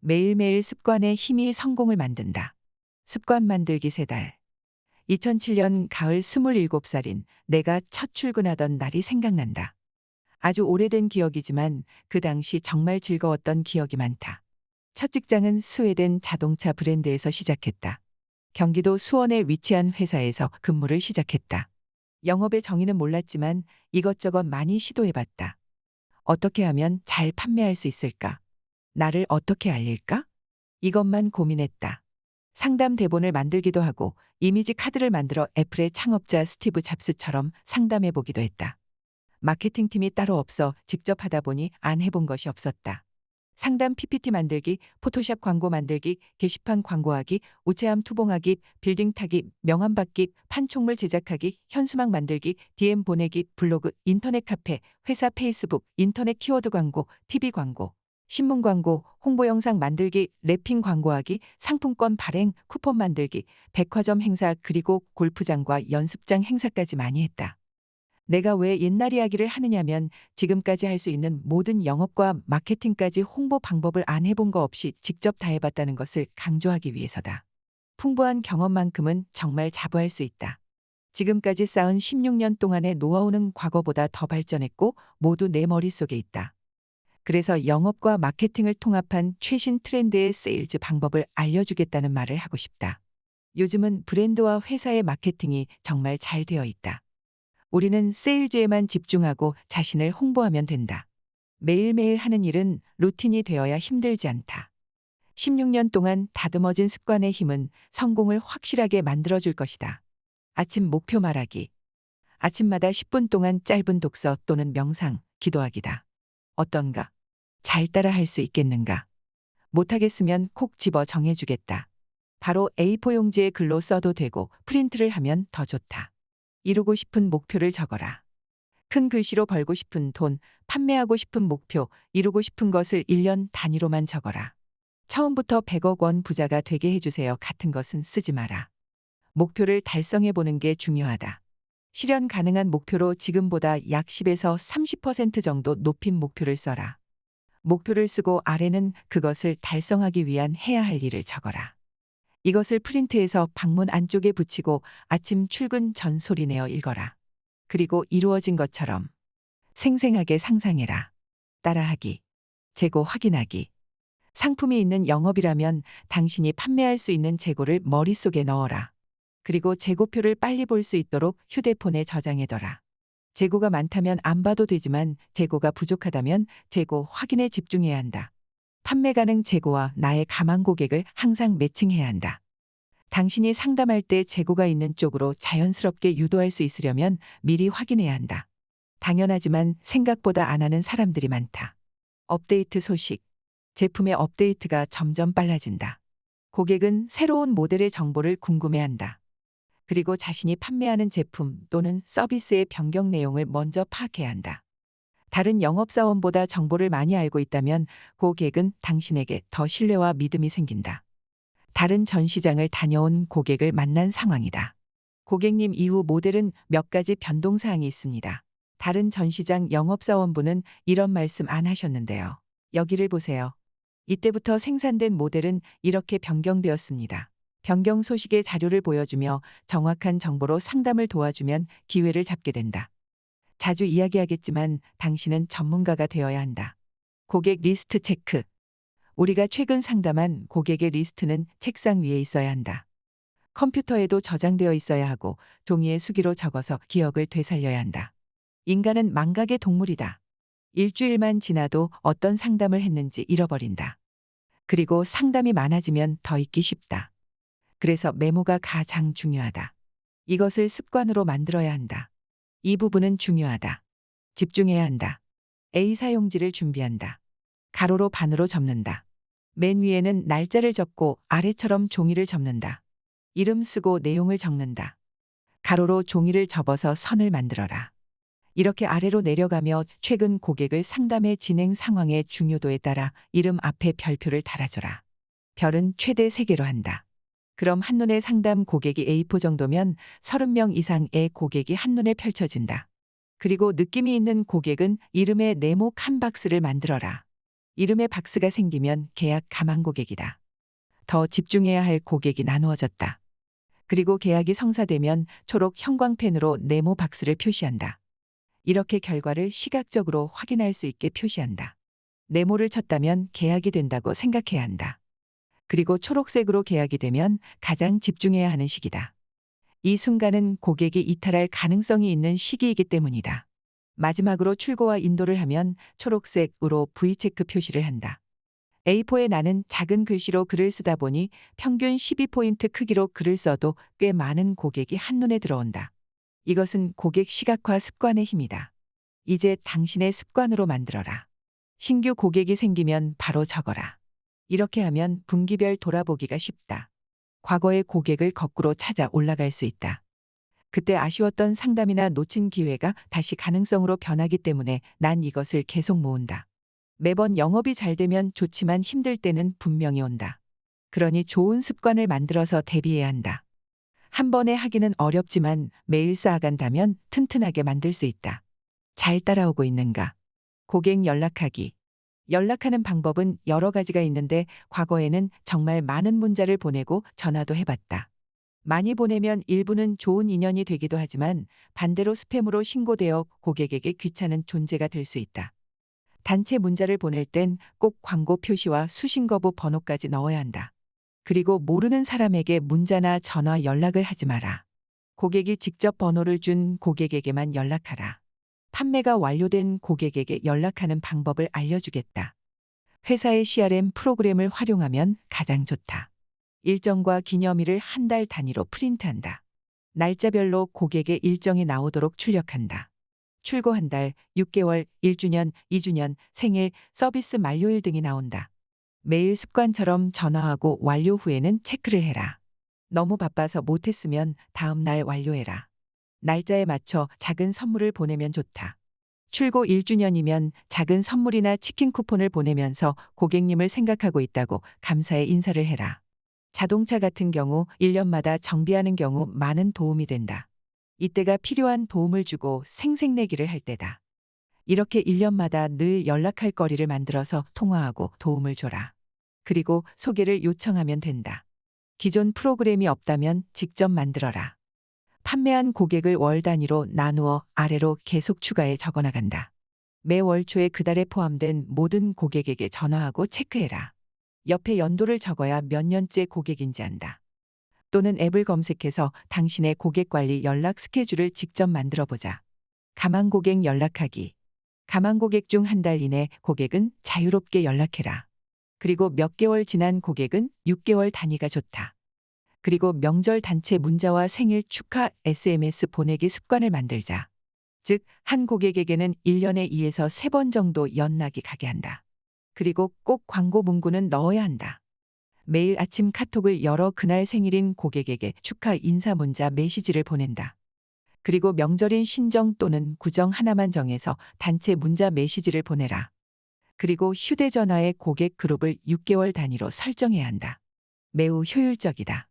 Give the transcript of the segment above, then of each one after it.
매일매일 습관의 힘이 성공을 만든다. 습관 만들기 세 달. 2007년 가을 27살인 내가 첫 출근하던 날이 생각난다. 아주 오래된 기억이지만 그 당시 정말 즐거웠던 기억이 많다. 첫 직장은 스웨덴 자동차 브랜드에서 시작했다. 경기도 수원에 위치한 회사에서 근무를 시작했다. 영업의 정의는 몰랐지만 이것저것 많이 시도해봤다. 어떻게 하면 잘 판매할 수 있을까? 나를 어떻게 알릴까? 이것만 고민했다. 상담 대본을 만들기도 하고 이미지 카드를 만들어 애플의 창업자 스티브 잡스처럼 상담해 보기도 했다. 마케팅 팀이 따로 없어 직접 하다 보니 안 해본 것이 없었다. 상담 PPT 만들기, 포토샵 광고 만들기, 게시판 광고하기, 우체함 투봉하기, 빌딩 타기, 명함 받기, 판촉물 제작하기, 현수막 만들기, DM 보내기, 블로그, 인터넷 카페, 회사 페이스북, 인터넷 키워드 광고, TV 광고, 신문 광고, 홍보 영상 만들기, 랩핑 광고하기, 상품권 발행, 쿠폰 만들기, 백화점 행사 그리고 골프장과 연습장 행사까지 많이 했다. 내가 왜 옛날 이야기를 하느냐면 지금까지 할 수 있는 모든 영업과 마케팅까지 홍보 방법을 안 해본 거 없이 직접 다 해봤다는 것을 강조하기 위해서다. 풍부한 경험만큼은 정말 자부할 수 있다. 지금까지 쌓은 16년 동안의 노하우는 과거보다 더 발전했고 모두 내 머릿속에 있다. 그래서 영업과 마케팅을 통합한 최신 트렌드의 세일즈 방법을 알려주겠다는 말을 하고 싶다. 요즘은 브랜드와 회사의 마케팅이 정말 잘 되어 있다. 우리는 세일즈에만 집중하고 자신을 홍보하면 된다. 매일매일 하는 일은 루틴이 되어야 힘들지 않다. 16년 동안 다듬어진 습관의 힘은 성공을 확실하게 만들어줄 것이다. 아침 목표 말하기. 아침마다 10분 동안 짧은 독서 또는 명상, 기도하기다. 어떤가? 잘 따라 할 수 있겠는가? 못하겠으면 콕 집어 정해주겠다. 바로 A4 용지에 글로 써도 되고 프린트를 하면 더 좋다. 이루고 싶은 목표를 적어라. 큰 글씨로 벌고 싶은 돈, 판매하고 싶은 목표, 이루고 싶은 것을 1년 단위로만 적어라. 처음부터 100억 원 부자가 되게 해주세요 같은 것은 쓰지 마라. 목표를 달성해 보는 게 중요하다. 실현 가능한 목표로 지금보다 약 10에서 30% 정도 높인 목표를 써라. 목표를 쓰고 아래는 그것을 달성하기 위한 해야 할 일을 적어라. 이것을 프린트해서 방문 안쪽에 붙이고 아침 출근 전 소리내어 읽어라. 그리고 이루어진 것처럼 생생하게 상상해라. 따라하기. 재고 확인하기. 상품이 있는 영업이라면 당신이 판매할 수 있는 재고를 머릿속에 넣어라. 그리고 재고표를 빨리 볼 수 있도록 휴대폰에 저장해둬라. 재고가 많다면 안 봐도 되지만 재고가 부족하다면 재고 확인에 집중해야 한다. 판매 가능 재고와 나의 가망 고객을 항상 매칭해야 한다. 당신이 상담할 때 재고가 있는 쪽으로 자연스럽게 유도할 수 있으려면 미리 확인해야 한다. 당연하지만 생각보다 안 하는 사람들이 많다. 업데이트 소식. 제품의 업데이트가 점점 빨라진다. 고객은 새로운 모델의 정보를 궁금해한다. 그리고 자신이 판매하는 제품 또는 서비스의 변경 내용을 먼저 파악해야 한다. 다른 영업사원보다 정보를 많이 알고 있다면 고객은 당신에게 더 신뢰와 믿음이 생긴다. 다른 전시장을 다녀온 고객을 만난 상황이다. 고객님 이후 모델은 몇 가지 변동사항이 있습니다. 다른 전시장 영업사원분은 이런 말씀 안 하셨는데요. 여기를 보세요. 이때부터 생산된 모델은 이렇게 변경되었습니다. 변경 소식의 자료를 보여주며 정확한 정보로 상담을 도와주면 기회를 잡게 된다. 자주 이야기하겠지만 당신은 전문가가 되어야 한다. 고객 리스트 체크. 우리가 최근 상담한 고객의 리스트는 책상 위에 있어야 한다. 컴퓨터에도 저장되어 있어야 하고 종이에 수기로 적어서 기억을 되살려야 한다. 인간은 망각의 동물이다. 일주일만 지나도 어떤 상담을 했는지 잃어버린다. 그리고 상담이 많아지면 더 잊기 쉽다. 그래서 메모가 가장 중요하다. 이것을 습관으로 만들어야 한다. 이 부분은 중요하다. 집중해야 한다. A 사용지를 준비한다. 가로로 반으로 접는다. 맨 위에는 날짜를 적고 아래처럼 종이를 접는다. 이름 쓰고 내용을 적는다. 가로로 종이를 접어서 선을 만들어라. 이렇게 아래로 내려가며 최근 고객을 상담의 진행 상황의 중요도에 따라 이름 앞에 별표를 달아줘라. 별은 최대 3개로 한다. 그럼 한눈에 상담 고객이 A4 정도면 30명 이상의 고객이 한눈에 펼쳐진다. 그리고 느낌이 있는 고객은 이름에 네모 칸 박스를 만들어라. 이름에 박스가 생기면 계약 감안 고객이다. 더 집중해야 할 고객이 나누어졌다. 그리고 계약이 성사되면 초록 형광펜으로 네모 박스를 표시한다. 이렇게 결과를 시각적으로 확인할 수 있게 표시한다. 네모를 쳤다면 계약이 된다고 생각해야 한다. 그리고 초록색으로 계약이 되면 가장 집중해야 하는 시기다. 이 순간은 고객이 이탈할 가능성이 있는 시기이기 때문이다. 마지막으로 출고와 인도를 하면 초록색으로 V체크 표시를 한다. A4에 나는 작은 글씨로 글을 쓰다 보니 평균 12포인트 크기로 글을 써도 꽤 많은 고객이 한눈에 들어온다. 이것은 고객 시각화 습관의 힘이다. 이제 당신의 습관으로 만들어라. 신규 고객이 생기면 바로 적어라. 이렇게 하면 분기별 돌아보기가 쉽다. 과거의 고객을 거꾸로 찾아 올라갈 수 있다. 그때 아쉬웠던 상담이나 놓친 기회가 다시 가능성으로 변하기 때문에 난 이것을 계속 모은다. 매번 영업이 잘 되면 좋지만 힘들 때는 분명히 온다. 그러니 좋은 습관을 만들어서 대비해야 한다. 한 번에 하기는 어렵지만 매일 쌓아간다면 튼튼하게 만들 수 있다. 잘 따라오고 있는가? 고객 연락하기. 연락하는 방법은 여러 가지가 있는데 과거에는 정말 많은 문자를 보내고 전화도 해봤다. 많이 보내면 일부는 좋은 인연이 되기도 하지만 반대로 스팸으로 신고되어 고객에게 귀찮은 존재가 될 수 있다. 단체 문자를 보낼 땐 꼭 광고 표시와 수신 거부 번호까지 넣어야 한다. 그리고 모르는 사람에게 문자나 전화 연락을 하지 마라. 고객이 직접 번호를 준 고객에게만 연락하라. 판매가 완료된 고객에게 연락하는 방법을 알려주겠다. 회사의 CRM 프로그램을 활용하면 가장 좋다. 일정과 기념일을 한 달 단위로 프린트한다. 날짜별로 고객의 일정이 나오도록 출력한다. 출고 한 달, 6개월, 1주년, 2주년, 생일, 서비스 만료일 등이 나온다. 매일 습관처럼 전화하고 완료 후에는 체크를 해라. 너무 바빠서 못했으면 다음 날 완료해라. 날짜에 맞춰 작은 선물을 보내면 좋다. 출고 1주년이면 작은 선물이나 치킨 쿠폰을 보내면서 고객님을 생각하고 있다고 감사의 인사를 해라. 자동차 같은 경우 1년마다 정비하는 경우 많은 도움이 된다. 이때가 필요한 도움을 주고 생색내기를 할 때다. 이렇게 1년마다 늘 연락할 거리를 만들어서 통화하고 도움을 줘라. 그리고 소개를 요청하면 된다. 기존 프로그램이 없다면 직접 만들어라. 판매한 고객을 월 단위로 나누어 아래로 계속 추가해 적어 나간다. 매월 초에 그달에 포함된 모든 고객에게 전화하고 체크해라. 옆에 연도를 적어야 몇 년째 고객인지 안다. 또는 앱을 검색해서 당신의 고객 관리 연락 스케줄을 직접 만들어 보자. 가망 고객 연락하기. 가망 고객 중 한 달 이내 고객은 자유롭게 연락해라. 그리고 몇 개월 지난 고객은 6개월 단위가 좋다. 그리고 명절 단체 문자와 생일 축하 SMS 보내기 습관을 만들자. 즉, 한 고객에게는 1년에 2에서 3번 정도 연락이 가게 한다. 그리고 꼭 광고 문구는 넣어야 한다. 매일 아침 카톡을 열어 그날 생일인 고객에게 축하 인사 문자 메시지를 보낸다. 그리고 명절인 신정 또는 구정 하나만 정해서 단체 문자 메시지를 보내라. 그리고 휴대전화의 고객 그룹을 6개월 단위로 설정해야 한다. 매우 효율적이다.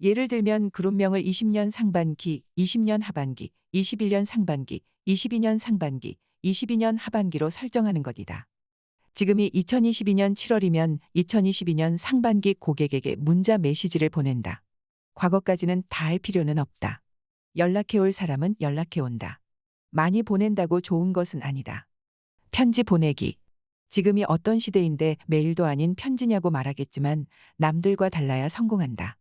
예를 들면 그룹명을 20년 상반기, 20년 하반기, 21년 상반기, 22년 상반기, 22년 하반기로 설정하는 것이다. 지금이 2022년 7월이면 2022년 상반기 고객에게 문자 메시지를 보낸다. 과거까지는 다 할 필요는 없다. 연락해올 사람은 연락해온다. 많이 보낸다고 좋은 것은 아니다. 편지 보내기. 지금이 어떤 시대인데 메일도 아닌 편지냐고 말하겠지만 남들과 달라야 성공한다.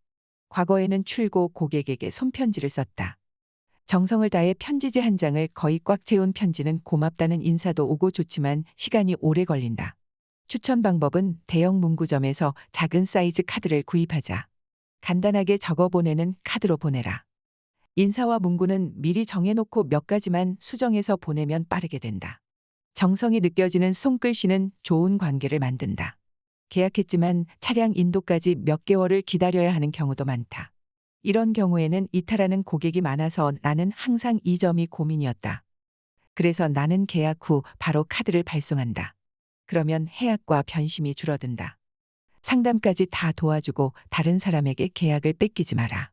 과거에는 출고 고객에게 손편지를 썼다. 정성을 다해 편지지 한 장을 거의 꽉 채운 편지는 고맙다는 인사도 오고 좋지만 시간이 오래 걸린다. 추천 방법은 대형 문구점에서 작은 사이즈 카드를 구입하자. 간단하게 적어 보내는 카드로 보내라. 인사와 문구는 미리 정해놓고 몇 가지만 수정해서 보내면 빠르게 된다. 정성이 느껴지는 손글씨는 좋은 관계를 만든다. 계약했지만 차량 인도까지 몇 개월을 기다려야 하는 경우도 많다. 이런 경우에는 이탈하는 고객이 많아서 나는 항상 이 점이 고민이었다. 그래서 나는 계약 후 바로 카드를 발송한다. 그러면 해약과 변심이 줄어든다. 상담까지 다 도와주고 다른 사람에게 계약을 뺏기지 마라.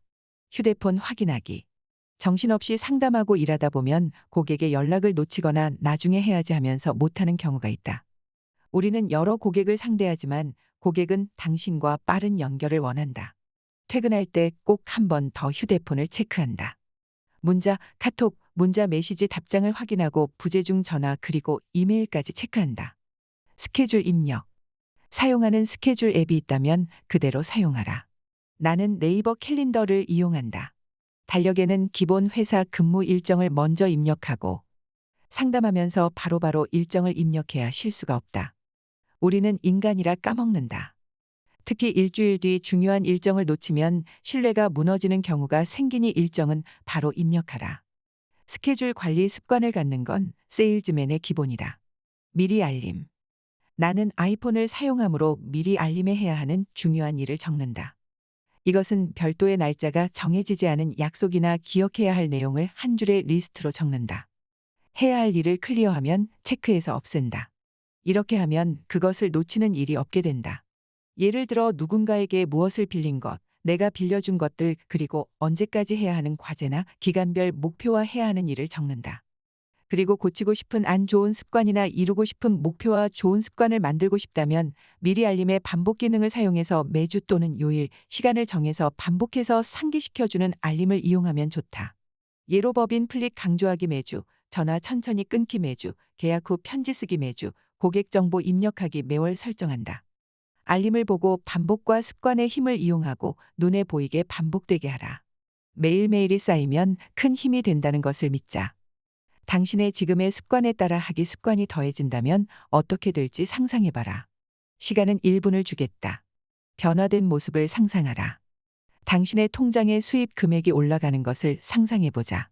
휴대폰 확인하기. 정신없이 상담하고 일하다 보면 고객의 연락을 놓치거나 나중에 해야지 하면서 못하는 경우가 있다. 우리는 여러 고객을 상대하지만 고객은 당신과 빠른 연결을 원한다. 퇴근할 때 꼭 한 번 더 휴대폰을 체크한다. 문자, 카톡, 문자 메시지 답장을 확인하고 부재중 전화 그리고 이메일까지 체크한다. 스케줄 입력. 사용하는 스케줄 앱이 있다면 그대로 사용하라. 나는 네이버 캘린더를 이용한다. 달력에는 기본 회사 근무 일정을 먼저 입력하고 상담하면서 바로바로 일정을 입력해야 실수가 없다. 우리는 인간이라 까먹는다. 특히 일주일 뒤 중요한 일정을 놓치면 신뢰가 무너지는 경우가 생기니 일정은 바로 입력하라. 스케줄 관리 습관을 갖는 건 세일즈맨의 기본이다. 미리 알림. 나는 아이폰을 사용함으로 미리 알림에 해야 하는 중요한 일을 적는다. 이것은 별도의 날짜가 정해지지 않은 약속이나 기억해야 할 내용을 한 줄의 리스트로 적는다. 해야 할 일을 클리어하면 체크해서 없앤다. 이렇게 하면 그것을 놓치는 일이 없게 된다. 예를 들어 누군가에게 무엇을 빌린 것, 내가 빌려준 것들, 그리고 언제까지 해야 하는 과제나 기간별 목표와 해야 하는 일을 적는다. 그리고 고치고 싶은 안 좋은 습관이나 이루고 싶은 목표와 좋은 습관을 만들고 싶다면 미리 알림의 반복 기능을 사용해서 매주 또는 요일, 시간을 정해서 반복해서 상기시켜주는 알림을 이용하면 좋다. 예로 법인 플릭 강조하기 매주, 전화 천천히 끊기 매주, 계약 후 편지 쓰기 매주, 고객 정보 입력하기 매월 설정한다. 알림을 보고 반복과 습관의 힘을 이용하고 눈에 보이게 반복되게 하라. 매일매일이 쌓이면 큰 힘이 된다는 것을 믿자. 당신의 지금의 습관에 따라 하기 습관이 더해진다면 어떻게 될지 상상해봐라. 시간은 1분을 주겠다. 변화된 모습을 상상하라. 당신의 통장의 수입 금액이 올라가는 것을 상상해보자.